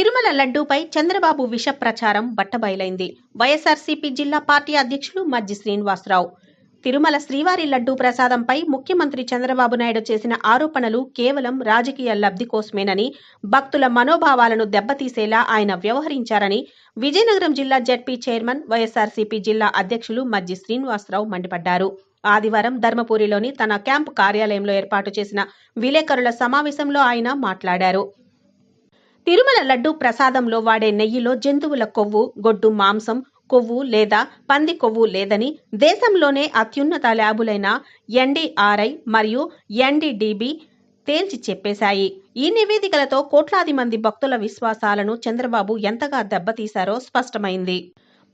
తిరుమల లడ్డూపై చంద్రబాబు విష ప్రచారం బట్టబయలైంది. వైఎస్ఆర్సీపీ జిల్లా పార్టీ అధ్యక్షులు మజ్జి శ్రీనివాసరావు. తిరుమల శ్రీవారి లడ్డూ ప్రసాదంపై ముఖ్యమంత్రి చంద్రబాబు నాయుడు చేసిన ఆరోపణలు కేవలం రాజకీయ లబ్ధి కోసమేనని భక్తుల మనోభావాలను దెబ్బతీసేలా ఆయన వ్యవహరించారని విజయనగరం జిల్లా జడ్పీ చైర్మన్ వైఎస్ఆర్సీపీ జిల్లా అధ్యక్షులు మజ్జి శ్రీనివాసరావు మండిపడ్డారు. ఆదివారం ధర్మపురిలోని తన క్యాంపు కార్యాలయంలో ఏర్పాటు చేసిన విలేకరుల సమావేశంలో ఆయన మాట్లాడారు. తిరుమల లడ్డు ప్రసాదంలో వాడే నెయ్యిలో జంతువుల కొవ్వు గొడ్డు మాంసం కొవ్వు లేదా పంది కొవ్వు లేదని దేశంలోనే అత్యున్నత ల్యాబులైన ఎన్డీఆర్ఐ మరియు ఎన్డీడీబీ తేల్చి చెప్పేశాయి. ఈ నివేదికలతో కోట్లాది మంది భక్తుల విశ్వాసాలను చంద్రబాబు ఎంతగా దెబ్బతీశారో స్పష్టమైంది.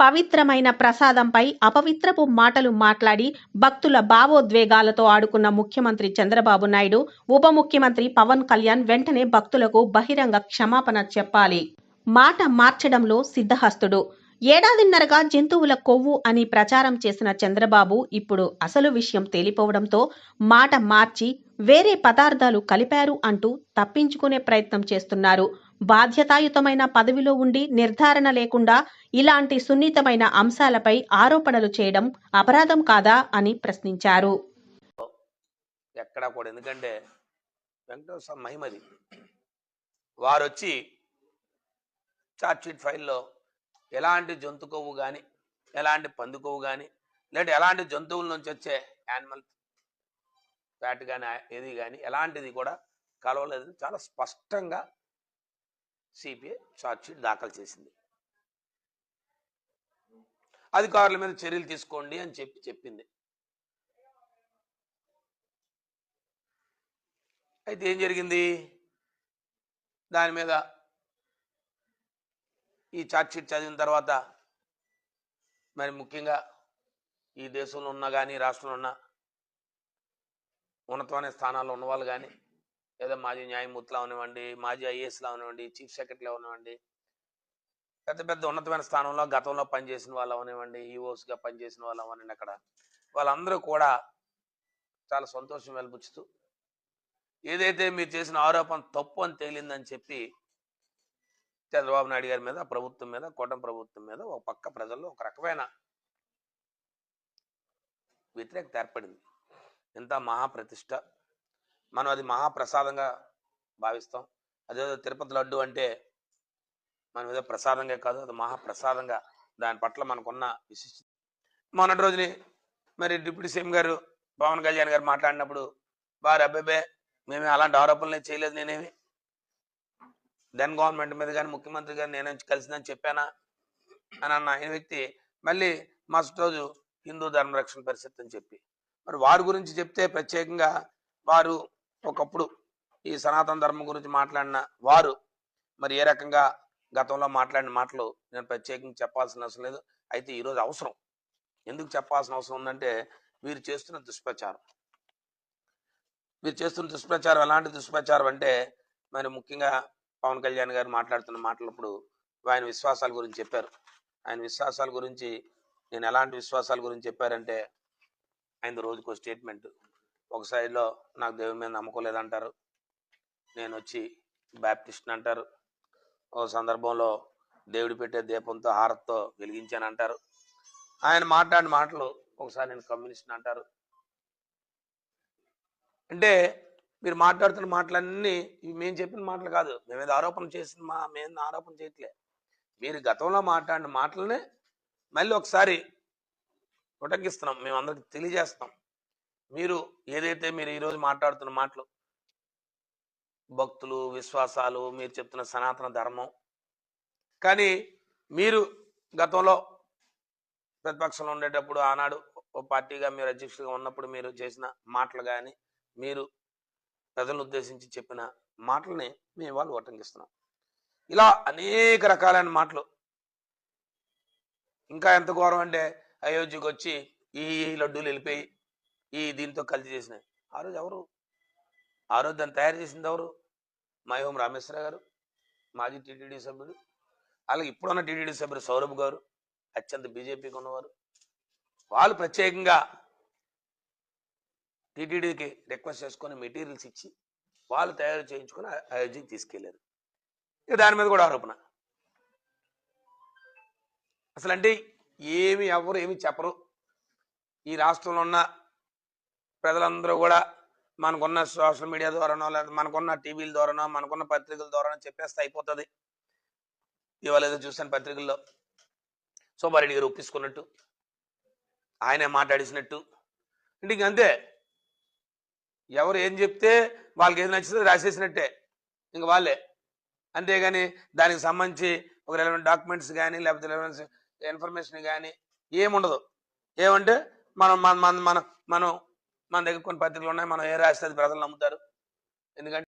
పవిత్రమైన ప్రసాదంపై అపవిత్రపు మాటలు మాట్లాడి భక్తుల భావోద్వేగాలతో ఆడుకున్న ముఖ్యమంత్రి చంద్రబాబు నాయుడు ఉప ముఖ్యమంత్రి పవన్ కళ్యాణ్ వెంటనే భక్తులకు బహిరంగ క్షమాపణ చెప్పాలి. మాట మార్చడంలో సిద్ధహస్తుడు. ఏడాదిన్నరగా జంతువుల కొవ్వు అని ప్రచారం చేసిన చంద్రబాబు ఇప్పుడు అసలు విషయం తేలిపోవడంతో మాట మార్చి వేరే పదార్థాలు కలిపారు అంటూ తప్పించుకునే ప్రయత్నం చేస్తున్నారు. బాధ్యతాయుతమైన పదవిలో ఉండి నిర్ధారణ లేకుండా ఇలాంటి సున్నితమైన అంశాలపై ఆరోపణలు చేయడం అపరాధం కాదా అని ప్రశ్నించారు. ఎక్కడా కూడా ఎందుకంటే వెంకటేశ్వర మహిమది వారు వచ్చి షీట్ ఫైల్లో ఎలాంటి జంతు కొవ్వు కానీ ఎలాంటి పందు కొవ్వు కానీ లేదంటే ఎలాంటి జంతువుల నుంచి వచ్చే యానిమల్ ఫ్యాట్ కానీ ఏది కానీ ఎలాంటిది కూడా కలవలేదని చాలా స్పష్టంగా సిపిఐ షీట్ దాఖలు చేసింది. అధికారుల మీద చర్యలు తీసుకోండి అని చెప్పి చెప్పింది. అయితే ఏం జరిగింది? దాని మీద ఈ చార్జ్షీట్ చదివిన తర్వాత మరి ముఖ్యంగా ఈ దేశంలో ఉన్నా కానీ రాష్ట్రంలో ఉన్న ఉన్నతమైన స్థానాల్లో ఉన్నవాళ్ళు కానీ లేదా మాజీ న్యాయమూర్తిలా అవనివ్వండి మాజీ ఐఏఎస్లా అవనివ్వండి చీఫ్ సెక్రటరీ అవనివ్వండి పెద్ద పెద్ద ఉన్నతమైన స్థానంలో గతంలో పనిచేసిన వాళ్ళు అవనివ్వండి ఈఓస్గా పనిచేసిన వాళ్ళు అవనండి అక్కడ. వాళ్ళందరూ కూడా చాలా సంతోషం వెలిపుచ్చుతూ ఏదైతే మీరు చేసిన ఆరోపణ తప్పు అని తేలిందని చెప్పి చంద్రబాబు నాయుడు గారి మీద ప్రభుత్వం మీద కూటమి ప్రభుత్వం మీద ఒక పక్క ప్రజల్లో ఒక రకమైన వ్యతిరేకత ఏర్పడింది. ఎంత మహాప్రతిష్ట మనం అది మహాప్రసాదంగా భావిస్తాం. అదేదో తిరుపతి లడ్డు అంటే మనం ఏదో ప్రసాదంగా కాదు అది మహాప్రసాదంగా దాని పట్ల మనకున్న విశిష్ట మొన్నటి రోజుని మరి డిప్యూటీ సీఎం గారు పవన్ కళ్యాణ్ గారు మాట్లాడినప్పుడు వారు అబ్బాబే మేమే అలాంటి ఆరోపణలు చేయలేదు నేనేమి. దెన్ గవర్నమెంట్ మీద కానీ ముఖ్యమంత్రి గారు నేను కలిసిందని చెప్పానా? అని అన్న ఈ వ్యక్తి మళ్ళీ మరుసటి రోజు హిందూ ధర్మ రక్షణ పరిషత్ అని చెప్పి. మరి వారి గురించి చెప్తే ప్రత్యేకంగా వారు ఒకప్పుడు ఈ సనాతన ధర్మం గురించి మాట్లాడిన వారు మరి ఏ రకంగా గతంలో మాట్లాడిన మాటలు నేను ప్రత్యేకంగా చెప్పాల్సిన అవసరం లేదు. అయితే ఈరోజు అవసరం. ఎందుకు చెప్పాల్సిన అవసరం ఉందంటే వీరు చేస్తున్న దుష్ప్రచారం. వీరు చేస్తున్న దుష్ప్రచారం ఎలాంటి దుష్ప్రచారం అంటే మరి ముఖ్యంగా పవన్ కళ్యాణ్ గారు మాట్లాడుతున్న మాటలప్పుడు ఆయన విశ్వాసాల గురించి చెప్పారు. ఆయన విశ్వాసాల గురించి నేను ఎలాంటి విశ్వాసాల గురించి చెప్పారంటే ఆయన రోజుకో స్టేట్మెంట్. ఒక సైడ్లో నాకు దేవుని మీద నమ్మకం లేదంటారు. నేను వచ్చి బ్యాప్టిస్ట్ అంటారు. ఓ సందర్భంలో దేవుడు పెట్టే దీపంతో హారత్తో వెలిగించాను అంటారు ఆయన మాట్లాడిన మాటలు ఒకసారి నేను కమ్యూనిస్ట్ అంటారు. అంటే మీరు మాట్లాడుతున్న మాటలన్నీ మేము చెప్పిన మాటలు కాదు. మేము ఏదో ఆరోపణ చేసిన మా మేము ఆరోపణ చేయట్లే. మీరు గతంలో మాట్లాడిన మాటలనే మళ్ళీ ఒకసారి ఉటంకిస్తున్నాం. మేము అందరికి తెలియజేస్తాం మీరు ఏదైతే మీరు ఈరోజు మాట్లాడుతున్న మాటలు భక్తులు విశ్వాసాలు మీరు చెప్తున్న సనాతన ధర్మం. కానీ మీరు గతంలో ప్రతిపక్షంలో ఉండేటప్పుడు ఆనాడు ఓ పార్టీగా మీరు అధ్యక్షులుగా ఉన్నప్పుడు మీరు చేసిన మాటలు కానీ మీరు ప్రజలను ఉద్దేశించి చెప్పిన మాటల్ని మేము వాళ్ళు ఉటంకిస్తున్నాం ఇలా అనేక రకాలైన మాటలు. ఇంకా ఎంత ఘోరం అంటే అయోధ్యకు వచ్చి ఈ లడ్డూలు వెళ్ళిపోయి ఈ దీంతో కలిసి చేసినాయి. ఆ రోజు ఎవరు? ఆ రోజు దాన్ని తయారు చేసింది ఎవరు? మాయోం రామేశ్వర గారు మాజీ టీటీడీ సభ్యుడు అలాగే ఇప్పుడున్న టీటీడీ సభ్యుడు సౌరభ్ గారు అత్యంత బీజేపీకి ఉన్నవారు. వాళ్ళు ప్రత్యేకంగా టీటీడీకి రిక్వెస్ట్ చేసుకొని మెటీరియల్స్ ఇచ్చి వాళ్ళు తయారు చేయించుకొని అయోధ్యకి తీసుకెళ్ళారు. ఇక దాని మీద కూడా ఆరోపణ. అసలు అంటే ఏమి ఎవరు ఏమి చెప్పరు. ఈ రాష్ట్రంలో ఉన్న ప్రజలందరూ కూడా మనకున్న సోషల్ మీడియా ద్వారానో లేదా మనకున్న టీవీల ద్వారానో మనకున్న పత్రికల ద్వారానో చెప్పేస్తే అయిపోతుంది. ఇవాళ ఏదో చూశాను పత్రికల్లో. సోమారెడ్డి గారు ఒప్పించుకున్నట్టు ఆయనే మాట్లాడేసినట్టు. అంటే అంతే. ఎవరు ఏం చెప్తే వాళ్ళకి ఏది నచ్చితే రాసేసినట్టే. ఇంక వాళ్ళే. అంతేగాని దానికి సంబంధించి ఒక రెలవెంట్ డాక్యుమెంట్స్ కానీ లేకపోతే రెలవెంట్ ఇన్ఫర్మేషన్ కానీ ఏముండదు. ఏమంటే మనం మన మన మన దగ్గర కొన్ని పత్రికలు ఉన్నాయి. మనం ఏ రాసినది ప్రజలు నమ్ముతారు? ఎందుకంటే